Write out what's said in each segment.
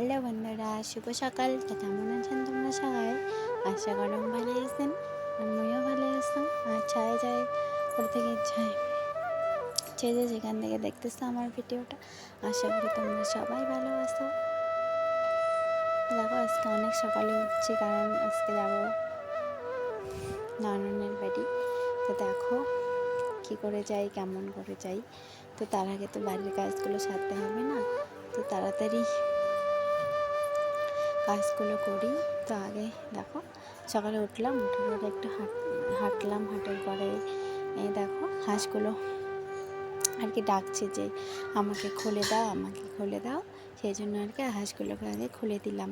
Hello বন্ধুরা, শুভ সকাল। কেমন আছেন তোমরা সবাই? আশা গরম ভালো আছেন, আমিও ভালো আছি। আর ছায় যায় ওর থেকে ছায় যে যে যেখান থেকে দেখতেছো আমার ভিডিওটা, আশা করি তোমরা সবাই ভালো আছো। দেখো, আজকে অনেক সকালে উঠছি, কারণ আজকে যাব নাননের বাড়ি। তো দেখো কী করে যাই, কেমন করে যাই। তো তার আগে তো বাড়ির কাজগুলো সারতে হবে না। তো তাড়াতাড়ি কাজগুলো করি। তো আগে দেখো, সকালে উঠলাম, উঠে পরে একটু হাঁট, হাঁটলাম, হাঁটার পরে দেখো হাঁসগুলো আর কি ডাকছে যে, আমাকে খুলে দাও, আমাকে খুলে দাও। সেই জন্য আর কি হাঁসগুলোকে আগে খুলে দিলাম।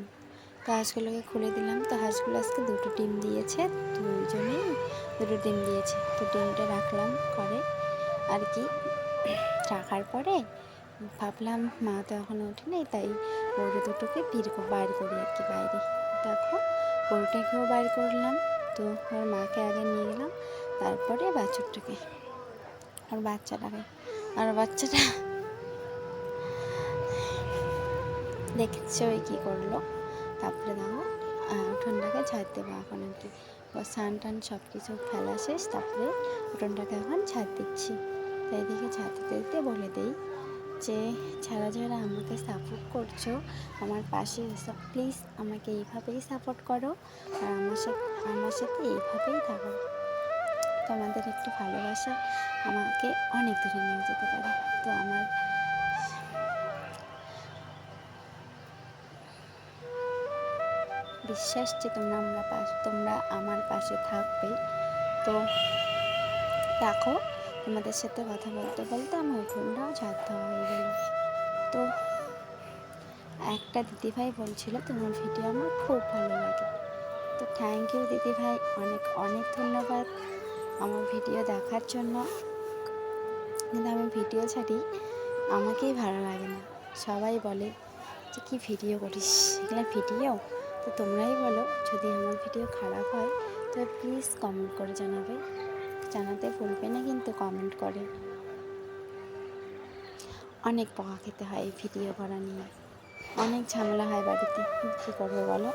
তো হাঁসগুলোকে খুলে দিলাম। তো হাঁসগুলো আজকে দুটো ডিম দিয়েছে, দুজনেই দুটো ডিম দিয়েছে। তো ডিমটা রাখলাম করে আর কি। রাখার পরে ভাবলাম, মা তো এখনও ওঠেনি তাই গরু দুটোকে বের বাইর করি আর কি বাইরে। দেখো গরুটাকেও বাইর করলাম। তো ওর মাকে আগে নিয়ে গেলাম, তারপরে বাছুরটাকে আর বাচ্চাটাকে। আর বাচ্চাটা দেখেছ ওই কী করল? তারপরে দেখো উঠোনটাকে ঝাড় দেবো এখন আর কি। স্নান টান সব কিছু ফেলা শেষ, তারপরে উঠোনটাকে এখন ছাড় দিচ্ছি। তাই দিকে ঝাড় দিতে দিতে বলে দিই যে যারা যারা আমাকে সাপোর্ট করছ, আমার পাশে এসো। প্লিজ আমাকে এইভাবেই সাপোর্ট করো আর আমার সাথে আমার সাথে এইভাবেই থাকো। তোমাদের একটু ভালোবাসা আমাকে অনেক দূরে নিয়ে যেতে পারে। তো আমার বিশ্বাস যে তোমরা আমরা তোমরা আমার পাশে থাকবে। তো দেখো তোমাদের সাথে কথা বলতে বলতে আমার উঠোনটাও ঝাড় দেওয়া হয়ে গেল। তো একটা দিদিভাই বলছিল, তোমার ভিডিও আমার খুব ভালো লাগে। তো থ্যাংক ইউ দিদিভাই, অনেক অনেক ধন্যবাদ আমার ভিডিও দেখার জন্য। কিন্তু আমি ভিডিও ছাড়ি, আমাকেই ভালো লাগে না। সবাই বলে যে, কী ভিডিও করিস? এগুলো ভিডিও? তো তোমরাই বলো, যদি আমার ভিডিও খারাপ হয়, তো প্লিজ কমেন্ট করে জানাবে। জানাতে ভুলবে না কিন্তু কমেন্ট করে। অনেক বকা খেতে হয় এই ভিডিও করা নিয়ে। অনেক ঝামেলা হয় বাড়িতে। কী করব বলো?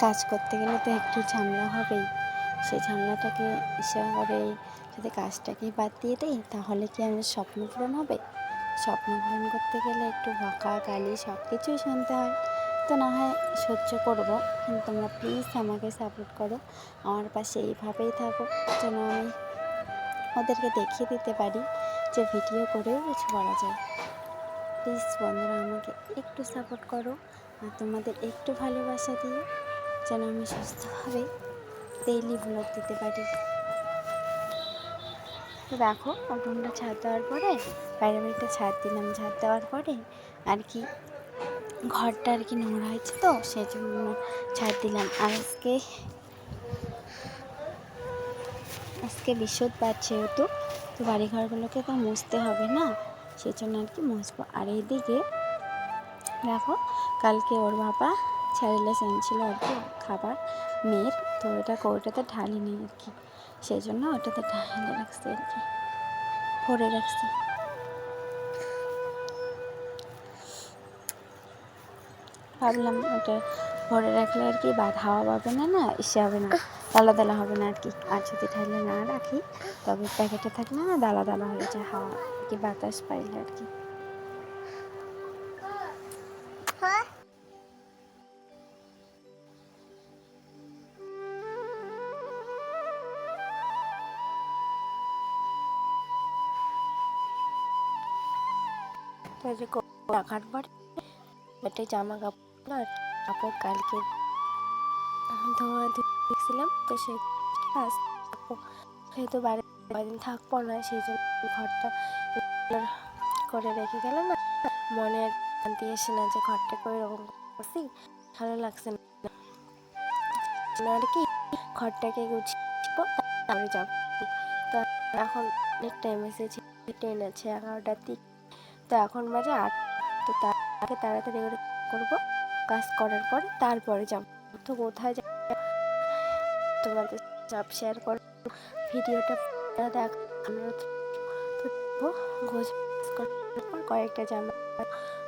কাজ করতে গেলে তো একটু ঝামেলা হবেই। সেই ঝামেলাটাকে করে যদি কাজটাকেই বাদ দিয়ে দেয় তাহলে কি আমার স্বপ্ন পূরণ হবে? স্বপ্ন পূরণ করতে গেলে একটু বকা, গালি সব কিছুই শুনতে হয়। তো না হয় সহ্য করব, কিন্তু তোমরা প্লিজ আমাকে সাপোর্ট করো। আমার পাশে এইভাবেই থাকো, যেন আমি ওদেরকে দেখিয়ে দিতে পারি যে ভিডিও করেও কিছু করা যায়। প্লিজ বন্ধুরা, আমাকে একটু সাপোর্ট করো আর তোমাদের একটু ভালোবাসা দিয়ে যেন আমি সুস্থভাবে ডেইলি ব্লগ দিতে পারি। তো দেখো উঠোনটা ছাদ দেওয়ার পরে, বাইরে বাড়িটা ছাদ দিলাম। ছাদ দেওয়ার পরে আর কি ঘরটা আর কি নোংরা হয়েছে তো সেই জন্য ছাড় দিলাম। আর আজকে আজকে বৃহস্পতিবার যেহেতু, তো বাড়ি ঘরগুলোকে তো মুছতে হবে না সেই জন্য আর কি মুছবো। আর এইদিকে দেখো, কালকে ওর বাবা ছেড়েলেস এনেছিল আর কি খাবার, মেয়ের, তো ওটা কৌটাতে ঢালিনি আর কি সেই জন্য ওটাতে ঢালে রাখছি আর কি, ভরে রাখছি। ভাবলাম ওটা ভরে রাখলে আর কি বাদ হাওয়া পাবে না না ইসে হবে না দালা দালা হবে না আর কি। আর যদি ঢালে না রাখি, তবে প্যাকেটে থাকলে না দালা দালা হয়ে যায়, হাওয়া আর কি, বাতাস পাইলে আর কি রাখার পরে, একটা জামা কাপড় আর কাপড় কালকে ধোয়া দেখছিলাম তো সে কাজ সেহেতু বাড়ি কদিন থাকব না, সেই জন্য ঘরটা করে রেখে গেল না মনে শান্তি এসে না যে ঘরটাকে ওই রকম করছি, ভালো লাগছে না। আর কি, ঘরটাকে গুছিয়ে তারপরে যাব। তো এখন অনেক টাইম এসেছে ট্রেন আছে এগারোটার দিক। তো এখন বাজে আট, তো আগে তাড়াতাড়ি করে করব। কাজ করার পর তারপরে যাব। তো কোথায় যাব? তোমাদের সব শেয়ার করো। ভিডিওটা দেখ। আমরা তো গোছ পর কয়েকটা জামা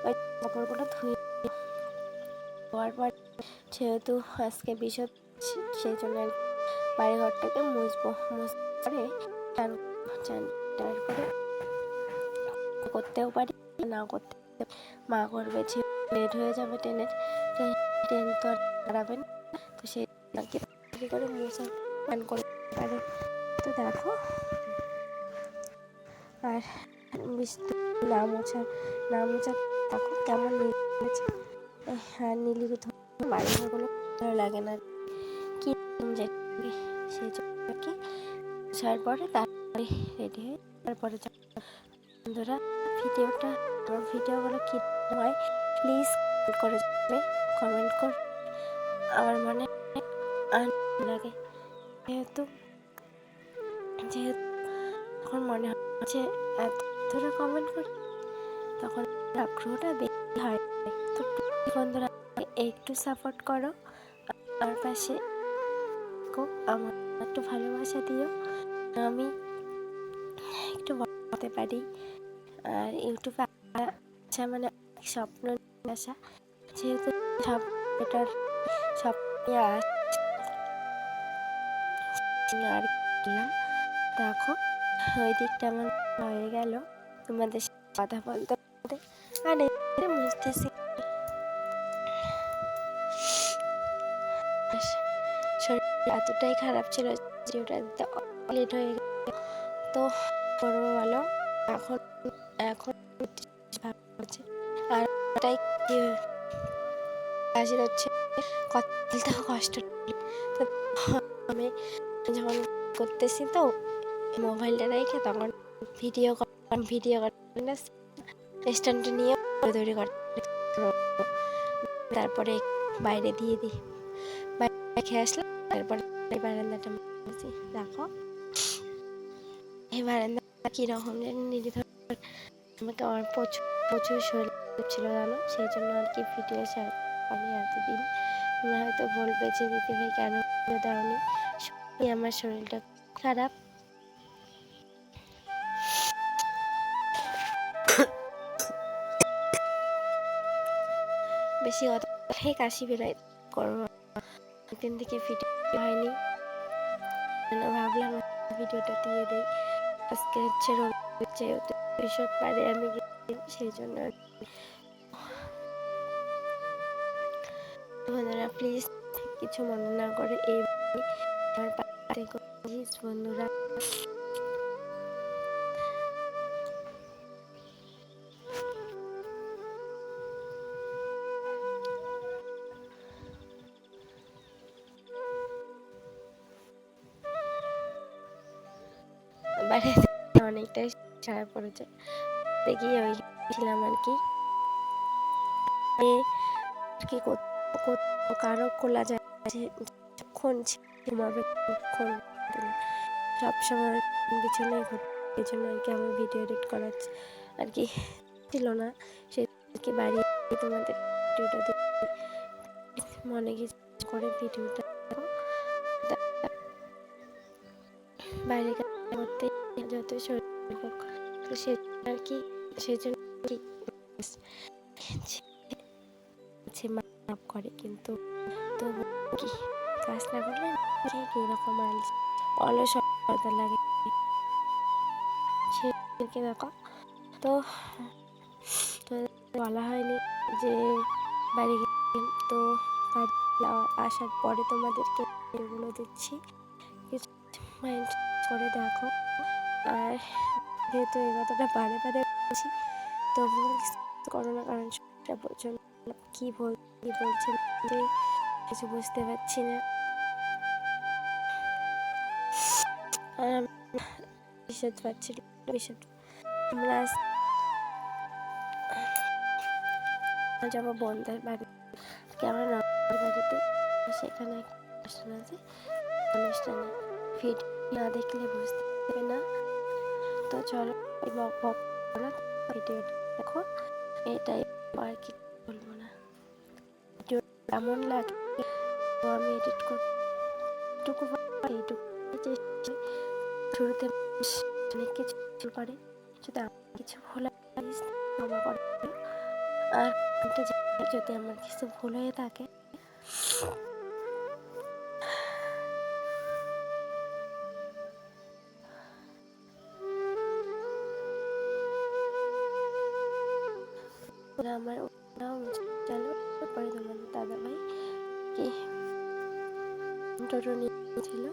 ওই কাপড়গুলো ধুয়ে ধোয়ার পর যেহেতু আজকে বিষয় সেই জন্য বাড়িঘরটাকে মুছবো। মুছতে চান চান তারপরে করতেও পারি, না করতে মা করবে লেট হয়ে যাবে ট্রেনের ট্রেন তো আর দাঁড়াবে না, তো সেই আর কি করে মুছা পান করে পারে। তো দেখো, আর বৃষ্টি না মোছা না মোছা, দেখো কেমন নিয়েছে আর নীলি বাড়িগুলো ভালো লাগে না। কি যে সেই জন্য আর কি। আসার পরে তারপরে রেডি হয়ে, তারপরে। বন্ধুরা ভিডিওটা আমার ভিডিওগুলো কী হয় প্লিজ করে যাবে কমেন্ট কর। আমার মনে লাগে। যেহেতু যেহেতু তখন মনে হচ্ছে এত ধরে কমেন্ট করি, তখন আগ্রহটা বেশি হয়। তো বন্ধুরা, একটু সাপোর্ট করো। আমার পাশে আমার একটু ভালোবাসা দিও। আমি একটু বড় হতে পারি, আর ইউটিউবে আসা মানে স্বপ্ন যেহেতু আর দেখো, ওই দিকটা আমার হয়ে গেল। তোমাদের কথা বলতে বলতে আর বুঝতেছি শরীর এতটাই খারাপ ছিল যে ওটা লেট হয়ে গেল। তো করব বলো, এখন এখন হচ্ছে আর ওটাই কি কাজের হচ্ছে কথা কষ্ট তো আমি যখন করতেছি তো মোবাইলটা রেখে তখন ভিডিও ভিডিও স্ট্যান্ডটা নিয়ে দৌড়ি করতে তারপরে বাইরে দিয়ে দিই। বাইরে রেখে আসলাম, তারপরে বারান্দাটা দেখো, এই বারান্দা কীরকম যেন নিরিধ আমাকে আমার প্রচুর প্রচুর শরীর ছিল জানো? সেই জন্য আর কি শেয়ার আমি এতদিন হয়তো বলবে যে দিদি ভাই কেন দাওনি আমার শরীরটা খারাপ। বেশি কথাই কাশি বেরোয় করব একদিন থেকে ভিডিও হয়নি। জন্য ভাবলাম ভিডিওটা দিয়ে দিই। আজকে হচ্ছে রবিবার যেহেতু বৃহস্পতিবারে আমি গেছি সেই জন্য বন্ধুরা প্লিজ কিছু মনে না করে এই প্লিজ বন্ধুরা। অনেকটাই সারা পড়েছে। দেখি ওই ছিলাম আর কি কি কারও খোলা যায় যে যখন ঘুমাবে তখন ঘটে এই জন্য আর কি আমার ভিডিও এডিট করার আর কি ছিল না সে কি বাড়ি তোমাদের ভিডিওটা দেখি মনে কিছু করে ভিডিওটা। বাইরে করতে যত শরীর সে আর কি সেজন্য সে মাপ করে, কিন্তু তবু কি? কাজ না করলে ঠিক এরকম আলস লাগে। সেদিনকে দেখো? তো তো বলা হয়নি যে বাড়ি তো আসার পরে তোমাদেরকে এগুলো দিচ্ছি। কিছু মাইন্ড করে দেখো। আর যেহেতু এই কথাটা বারে বারে বলছি, তবুও করো না, কারণ সেটা প্রচণ্ড কী বল কী বলছে কিছু বুঝতে পারছি না। আর আমি পাচ্ছি বিশদ আমরা যাব বন্ধের বাড়ি আমরা বাড়িতে সেখানে অনুষ্ঠান আছে। অনুষ্ঠানে ফিট না দেখলে বুঝতে পারবে না। তো চলো ভিডিওটা দেখো, এটাই আর কি বলব না। কেমন লাগে আমি এডিট করটুকু এইটুকু শুরুতে অনেক কিছু করে, যদি আমার কিছু ভুল ক্ষমা করে আর যদি আমার কিছু ভুল হয়ে থাকে। আমার ওরাও তোমাদের দাদা ভাই কি? টোটো নিয়েছিল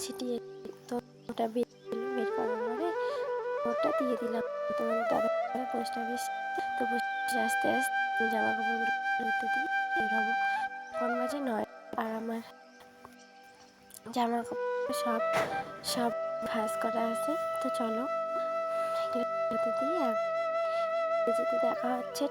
ছিটিয়ে তো ওটা বের বের করার পরে ওটা দিয়ে দিলাম। তোমাদের দাদা পোস্ট অফিস তো পোস্ট আস্তে আস্তে আমি জামা কাপড়গুলো ধুতে দিই বের হব। বাজে নয়, আর আমার জামা কাপড় সব সব ভাঁজ করা আছে, তো চলো ধুতে দিই আর যেতে দেখা হচ্ছে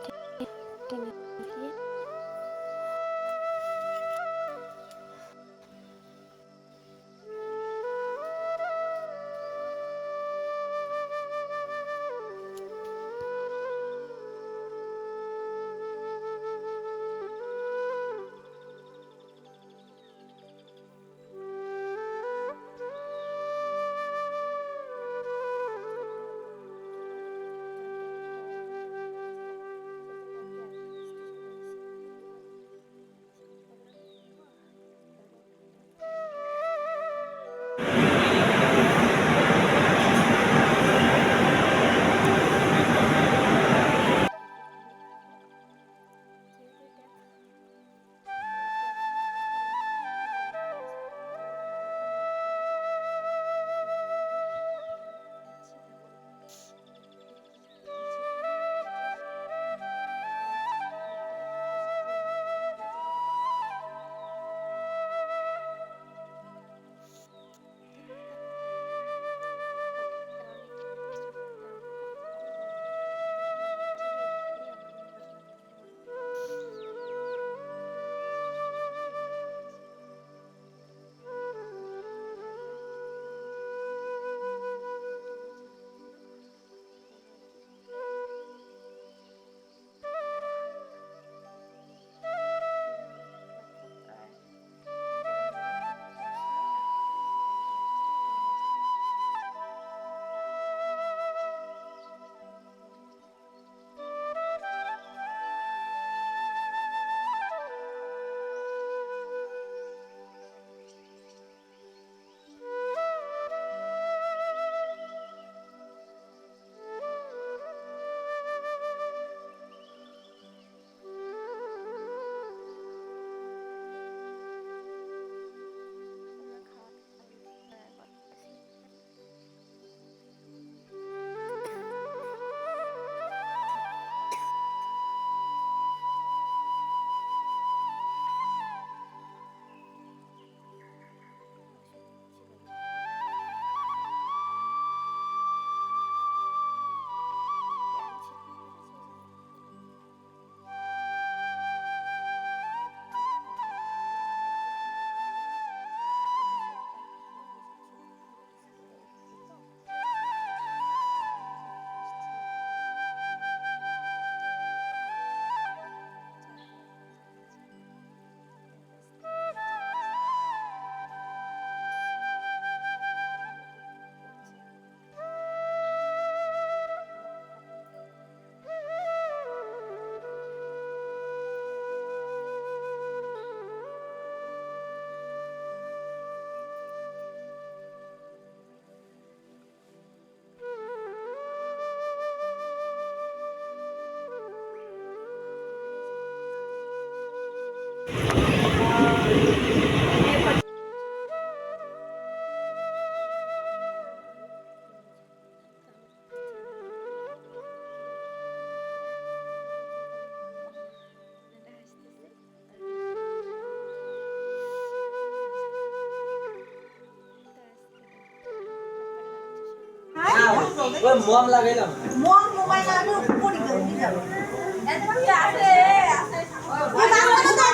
ওই মাঝখানে দাও,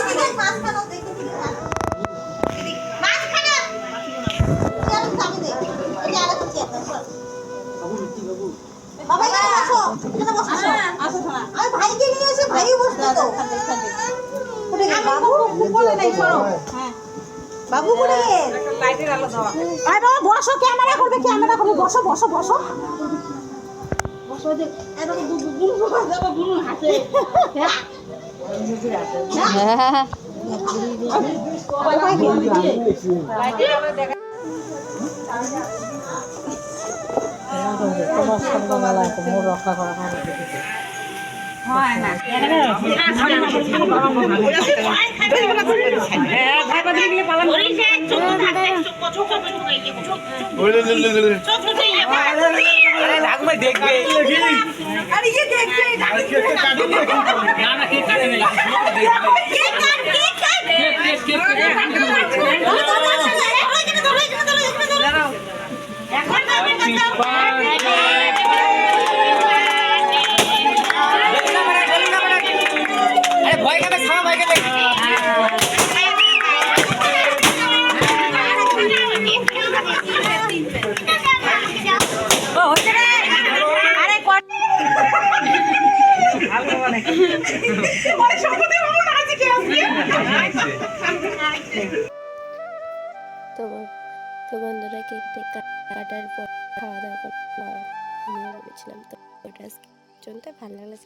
এদিকে মাঝখানে দেখে দিলে ভালো। এদিকে, মাঝখানে। চেয়ারের সামনে দে। এই যে আরেকটা চেয়ার দাও, সর। বাবু মিষ্টি বাবু এখানে বসো, এখানে বসো, সর। আমি ভাইকে নিয়ে এসে ভাই বসতো তো। গেল? বাবু বলে নাই সরো হ্যাঁ বাবু কোথায় গেল? আরে বাবা, বসো, ক্যামেরা করবে ক্যামেরা করবে। বসো বসো বসো। বসো যে এরকম দু দু দু যাব গুনু হাসে হ্যাঁ হ্যাঁ তো তো বন্ধুরা কেক টেক কাটার পর খাওয়া দাওয়া করে ঘুমিয়ে পড়েছিলাম তো ওটা পর্যন্ত ভালো লাগলে